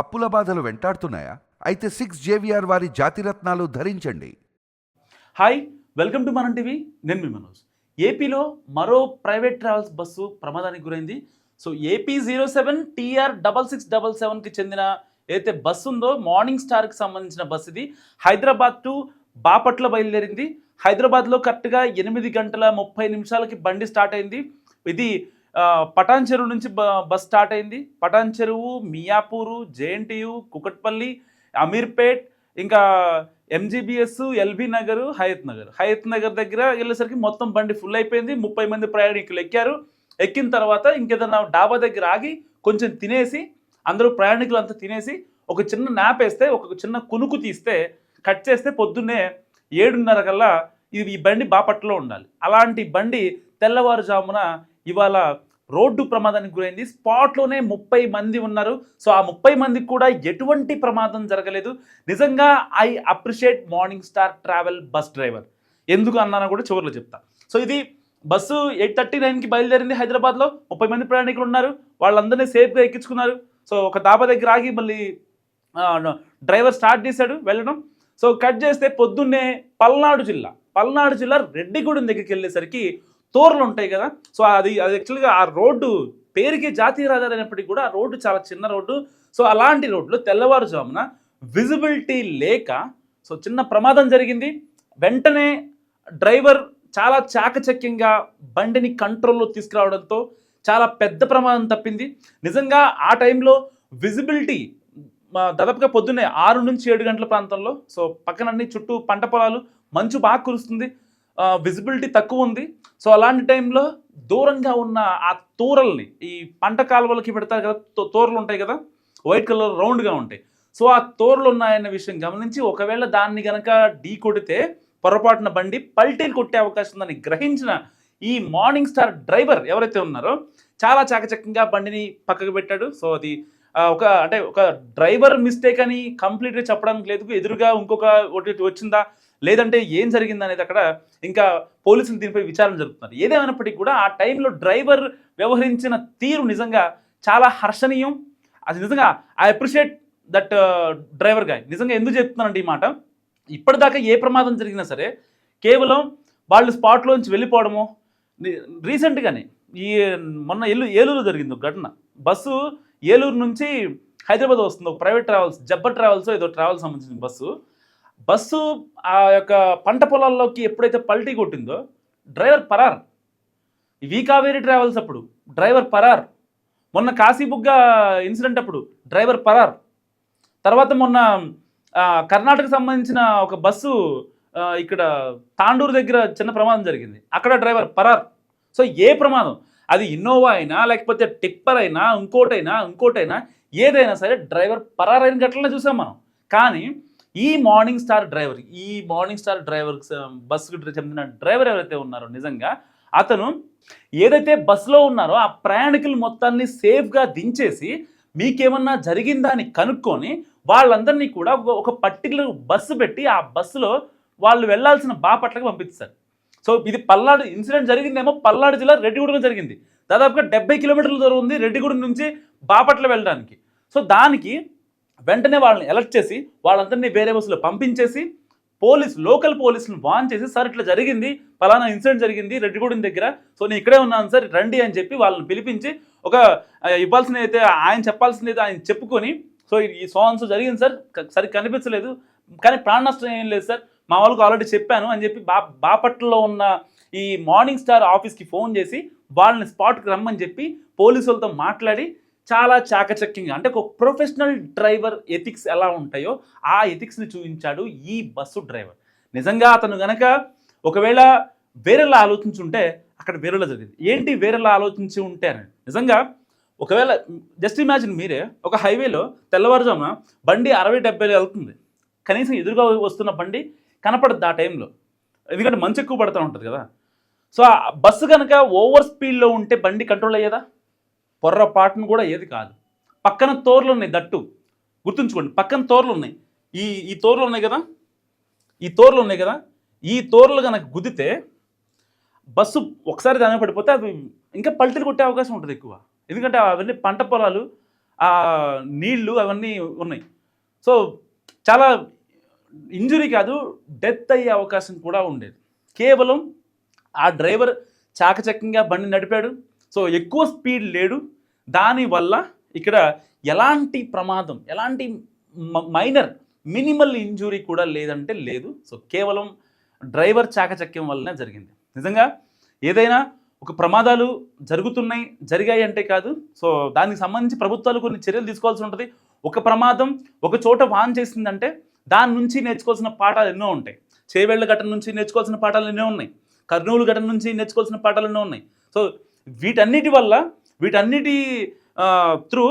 అప్పుల బాధలు వెంటాడుతున్నాయా? అయితే సిక్స్ జేవిఆర్ వారి జాతిరత్నాలు ధరించండి. Hi welcome to Manam TV నేను మీ మనోజ్. ఏపీలో మరో ప్రైవేట్ ట్రావెల్స్ బస్సు ప్రమాదానికి గురైంది. So AP zero seven TR double six double సెవెన్కి చెందిన ఏదైతే బస్సు ఉందో మార్నింగ్ స్టార్కి సంబంధించిన బస్సు ఇది. హైదరాబాద్ టు బాపట్ల బయలుదేరింది. హైదరాబాద్లో కరెక్ట్గా ఎనిమిది గంటల ముప్పై నిమిషాలకి బండి స్టార్ట్ అయింది. ఇది పటాన్ చెరువు నుంచి బ- బస్ స్టార్ట్ అయింది. పటాన్ చెరువు మియాపూరు జేఎన్టీయు కుకట్పల్లి అమీర్పేట్ ఇంకా ఎంజీబీఎస్ ఎల్బీ నగర్ హయత్ నగర్. హయత్ నగర్ దగ్గర వెళ్ళేసరికి మొత్తం బండి ఫుల్ అయిపోయింది. ముప్పై మంది ప్రయాణికులు ఎక్కారు. ఎక్కిన తర్వాత ఇంకేదన్నా డాబా దగ్గర ఆగి కొంచెం తినేసి అందరూ ప్రయాణికులు అంతా తినేసి ఒక చిన్న నాప్ వేస్తే ఒక చిన్న కునుకు తీస్తే కట్ చేస్తే పొద్దున్నే ఏడున్నర కల్లా ఇది ఈ బండి బాపట్లో ఉండాలి. అలాంటి బండి తెల్లవారుజామున ఇవాళ రోడ్డు ప్రమాదానికి గురైంది. స్పాట్లోనే ముప్పై మంది ఉన్నారు. సో ఆ ముప్పై మందికి కూడా ఎటువంటి ప్రమాదం జరగలేదు. నిజంగా I appreciate morning star travel bus driver. ఎందుకు అన్నానో కూడా చివరిలో చెప్తా. సో ఇది బస్సు ఎయిట్ థర్టీ నైన్కి బయలుదేరింది హైదరాబాద్లో. ముప్పై మంది ప్రయాణికులు ఉన్నారు. వాళ్ళందరినీ సేఫ్గా ఎక్కించుకున్నారు. సో ఒక దాబా దగ్గర ఆగి మళ్ళీ డ్రైవర్ స్టార్ట్ చేశాడు వెళ్ళడం. సో కట్ చేస్తే పొద్దున్నే పల్నాడు జిల్లా పల్నాడు జిల్లా రెడ్డిగూడెం దగ్గరికి వెళ్ళేసరికి తోరలు ఉంటాయి కదా. సో అది అది యాక్చువల్గా ఆ రోడ్డు పేరుకి జాతీయ రహదారి అయినప్పటికీ కూడా ఆ రోడ్డు చాలా చిన్న రోడ్డు. సో అలాంటి రోడ్లు తెల్లవారుజామున విజిబిలిటీ లేక సో చిన్న ప్రమాదం జరిగింది. వెంటనే డ్రైవర్ చాలా చాకచక్యంగా బండిని కంట్రోల్లో తీసుకురావడంతో చాలా పెద్ద ప్రమాదం తప్పింది. నిజంగా ఆ టైంలో విజిబిలిటీ దాదాపుగా పొద్దున్నే ఆరు నుంచి ఏడు గంటల ప్రాంతంలో సో పక్కన అన్ని చుట్టూ పంట పొలాలు మంచు బాగా కురుస్తుంది. విజిబిలిటీ తక్కువ ఉంది. సో అలాంటి టైంలో దూరంగా ఉన్న ఆ తూరల్ని ఈ పంట కాలువలకి పెడతారు కదా తోరలు ఉంటాయి కదా వైట్ కలర్ రౌండ్గా ఉంటాయి. సో ఆ తోరలు ఉన్నాయన్న విషయం గమనించి ఒకవేళ దాన్ని గనక ఢీ కొడితే పొరపాటున బండి పల్టీలు కొట్టే అవకాశం ఉందని గ్రహించిన ఈ మార్నింగ్ స్టార్ డ్రైవర్ ఎవరైతే ఉన్నారో చాలా చాకచక్యంగా బండిని పక్కకు పెట్టాడు. సో అది ఒక అంటే ఒక డ్రైవర్ మిస్టేక్ అని కంప్లీట్గా చెప్పడానికి లేదు. ఎదురుగా ఇంకొక ఒకటి వచ్చిందా? లేదంటే ఏం జరిగింది అనేది అక్కడ ఇంకా పోలీసులు దీనిపై విచారణ జరుపుతున్నారు. ఏదేమైనప్పటికీ కూడా ఆ టైంలో డ్రైవర్ వ్యవహరించిన తీరు నిజంగా చాలా హర్షణీయం. అది నిజంగా I appreciate that driver guy. నిజంగా ఎందుకు చెప్తున్నానండి ఈ మాట? ఇప్పటిదాకా ఏ ప్రమాదం జరిగినా సరే కేవలం వాళ్ళు స్పాట్లోంచి వెళ్ళిపోవడము రీసెంట్గానే ఈ మొన్న ఏలు ఏలూరు జరిగింది ఒక ఘటన. బస్సు ఏలూరు నుంచి హైదరాబాద్ వస్తుంది. ఒక ప్రైవేట్ ట్రావెల్స్ జబ్బర్ ట్రావెల్స్ ఏదో ట్రావెల్స్ సంబంధించిన బస్సు. బస్సు ఆ యొక్క పంట పొలాల్లోకి ఎప్పుడైతే పల్టీ కొట్టిందో డ్రైవర్ పరార్. ఈ ట్రావెల్స్ అప్పుడు డ్రైవర్ పరార్. మొన్న కాశీబుగ్గ ఇన్సిడెంట్ అప్పుడు డ్రైవర్ పరార్. తర్వాత మొన్న కర్ణాటకకు కర్ణాటక సంబంధించిన ఒక బస్సు ఇక్కడ తాండూరు దగ్గర చిన్న ప్రమాదం జరిగింది. అక్కడ డ్రైవర్ పరార్. సో ఏ ప్రమాదం? అది ఇన్నోవా అయినా లేకపోతే టిప్పర్ అయినా ఇంకోటైనా ఇంకోటైనా ఏదైనా సరే డ్రైవర్ పరారైన ఘటనలో చూసాం మనం. కానీ ఈ మార్నింగ్ స్టార్ డ్రైవర్ ఈ మార్నింగ్ స్టార్ డ్రైవర్ బస్సుకు చెందిన డ్రైవర్ ఎవరైతే ఉన్నారో నిజంగా అతను ఏదైతే బస్సులో ఉన్నారో ఆ ప్రయాణికులు మొత్తాన్ని సేఫ్గా దించేసి మీకేమన్నా జరిగిందా అని కనుక్కొని వాళ్ళందరినీ కూడా ఒక- పర్టికులర్ బస్సు పెట్టి ఆ బస్సులో వాళ్ళు వెళ్ళాల్సిన బాపట్లకు పంపిస్తారు. సో ఇది పల్నాడు ఇన్సిడెంట్ జరిగిందేమో పల్నాడు జిల్లా రెడ్డిగూడెంలో జరిగింది. దాదాపుగా డెబ్బై కిలోమీటర్ల దూరం ఉంది రెడ్డిగూడెం నుంచి బాపట్ల వెళ్ళడానికి. సో దానికి వెంటనే వాళ్ళని ఎలర్ట్ చేసి వాళ్ళందరినీ వేరే బస్సులో పంపించేసి పోలీస్ లోకల్ పోలీసులను వాన్ చేసి సార్ ఇట్లా జరిగింది పలానా ఇన్సిడెంట్ జరిగింది రెడ్డిగూడెం దగ్గర సో నేను ఇక్కడే ఉన్నాను సార్ రండి అని చెప్పి వాళ్ళని పిలిపించి ఒక ఇవ్వాల్సింది అయితే ఆయన చెప్పాల్సింది అయితే ఆయన చెప్పుకొని సో ఈ సోన్స్ జరిగింది సార్ సరి సరిగ్గా కనిపించలేదు కానీ ప్రాణ నష్టం ఏం లేదు సార్ మా వాళ్ళకు ఆల్రెడీ చెప్పాను అని చెప్పి బా బాపట్లలో ఉన్న ఈ మార్నింగ్ స్టార్ ఆఫీస్కి ఫోన్ చేసి వాళ్ళని స్పాట్కి రమ్మని చెప్పి పోలీసులతో మాట్లాడి చాలా చాకచక్యంగా అంటే ఒక ప్రొఫెషనల్ డ్రైవర్ ఎథిక్స్ ఎలా ఉంటాయో ఆ ఎథిక్స్ని చూపించాడు ఈ బస్సు డ్రైవర్. నిజంగా అతను గనక ఒకవేళ వేరేలా ఆలోచించుంటే అక్కడ వేరేలా జరిగింది. ఏంటి వేరేలా ఆలోచించి ఉంటే అని? నిజంగా ఒకవేళ జస్ట్ ఇమాజిన్ మీరే ఒక హైవేలో తెల్లవారుజామున బండి అరవై డెబ్బై వెళ్తుంది. కనీసం ఎదురుగా వస్తున్న బండి కనపడద్దు ఆ టైంలో. ఎందుకంటే మంచు ఎక్కువ పడుతూ ఉంటుంది కదా. సో ఆ బస్సు కనుక ఓవర్ స్పీడ్లో ఉంటే బండి కంట్రోల్ అయ్యేదా? పొర్రపాటును కూడా ఏది కాదు. పక్కన తోర్లు ఉన్నాయి దట్టు. గుర్తుంచుకోండి పక్కన తోర్లు ఉన్నాయి. ఈ ఈ తోర్లు ఉన్నాయి కదా? ఈ తోర్లు ఉన్నాయి కదా? ఈ తోర్లు కనుక గుద్దితే బస్సు ఒకసారి దాని పడిపోతే అవి ఇంకా పల్టీలు కొట్టే అవకాశం ఉంటుంది ఎక్కువ. ఎందుకంటే అవన్నీ పంట పొలాలు ఆ నీళ్ళు అవన్నీ ఉన్నాయి. సో చాలా ఇంజురీ కాదు డెత్ అయ్యే అవకాశం కూడా ఉండేది. కేవలం ఆ డ్రైవర్ చాకచక్యంగా బండి నడిపాడు సో ఎక్కువ స్పీడ్ లేడు. దానివల్ల ఇక్కడ ఎలాంటి ప్రమాదం ఎలాంటి మైనర్ మినిమల్ ఇంజురీ కూడా లేదంటే లేదు. సో కేవలం డ్రైవర్ చాకచక్యం వల్లనే జరిగింది. నిజంగా ఏదైనా ఒక ప్రమాదాలు జరుగుతున్నాయి జరిగాయి అంటే కాదు. సో దానికి సంబంధించి ప్రభుత్వాలు కొన్ని చర్యలు తీసుకోవాల్సి ఉంటుంది. ఒక ప్రమాదం ఒక చోట వాన్ చేసిందంటే దాని నుంచి నేర్చుకోవాల్సిన పాఠాలు ఎన్నో ఉంటాయి. చేవేళ్ళ ఘటన నుంచి నేర్చుకోవాల్సిన పాఠాలు ఎన్నో ఉన్నాయి. కర్నూలు ఘటన నుంచి నేర్చుకోవాల్సిన పాఠాలు ఎన్నో ఉన్నాయి. సో వీటన్నిటి వల్ల వీటన్నిటి త్రూ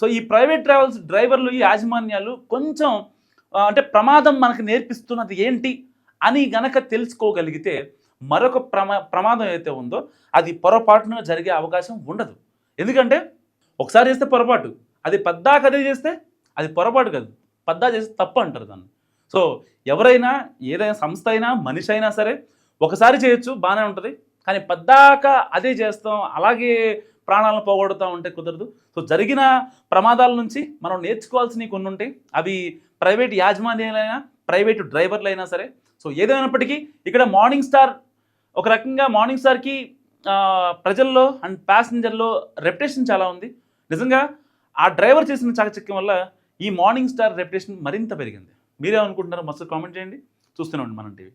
సో ఈ ప్రైవేట్ ట్రావెల్స్ డ్రైవర్లు ఈ యాజమాన్యాలు కొంచెం అంటే ప్రమాదం మనకు నేర్పిస్తున్నది ఏంటి అని గనక తెలుసుకోగలిగితే మరొక ప్రమా ప్రమాదం ఏదైతే ఉందో అది పొరపాటున జరిగే అవకాశం ఉండదు. ఎందుకంటే ఒకసారి చేస్తే పొరపాటు అది పద్దాక అదే చేస్తే అది పొరపాటు కాదు. పద్దా చేస్తే తప్పు అంటారు దాన్ని. సో ఎవరైనా ఏదైనా సంస్థ అయినా మనిషి అయినా సరే ఒకసారి చేయొచ్చు బాగానే ఉంటుంది. కానీ పద్దాక అదే చేస్తాం అలాగే ప్రాణాలను పోగొడుతూ ఉంటే కుదరదు. సో జరిగిన ప్రమాదాల నుంచి మనం నేర్చుకోవాల్సినవి కొన్ని ఉంటాయి అవి ప్రైవేట్ యాజమాన్యాలైనా ప్రైవేట్ డ్రైవర్లు అయినా సరే. సో ఏదైనప్పటికీ ఇక్కడ మార్నింగ్ స్టార్ ఒక రకంగా మార్నింగ్ స్టార్కి ప్రజల్లో అండ్ ప్యాసింజర్లో రెప్యుటేషన్ చాలా ఉంది. నిజంగా ఆ డ్రైవర్ చేసిన చాకచక్యం వల్ల ఈ మార్నింగ్ స్టార్ రెప్యుటేషన్ మరింత పెరిగింది. మీరేమనుకుంటున్నారో మస్తు కామెంట్ చేయండి. చూస్తూనే ఉండండి మనం టీవీ.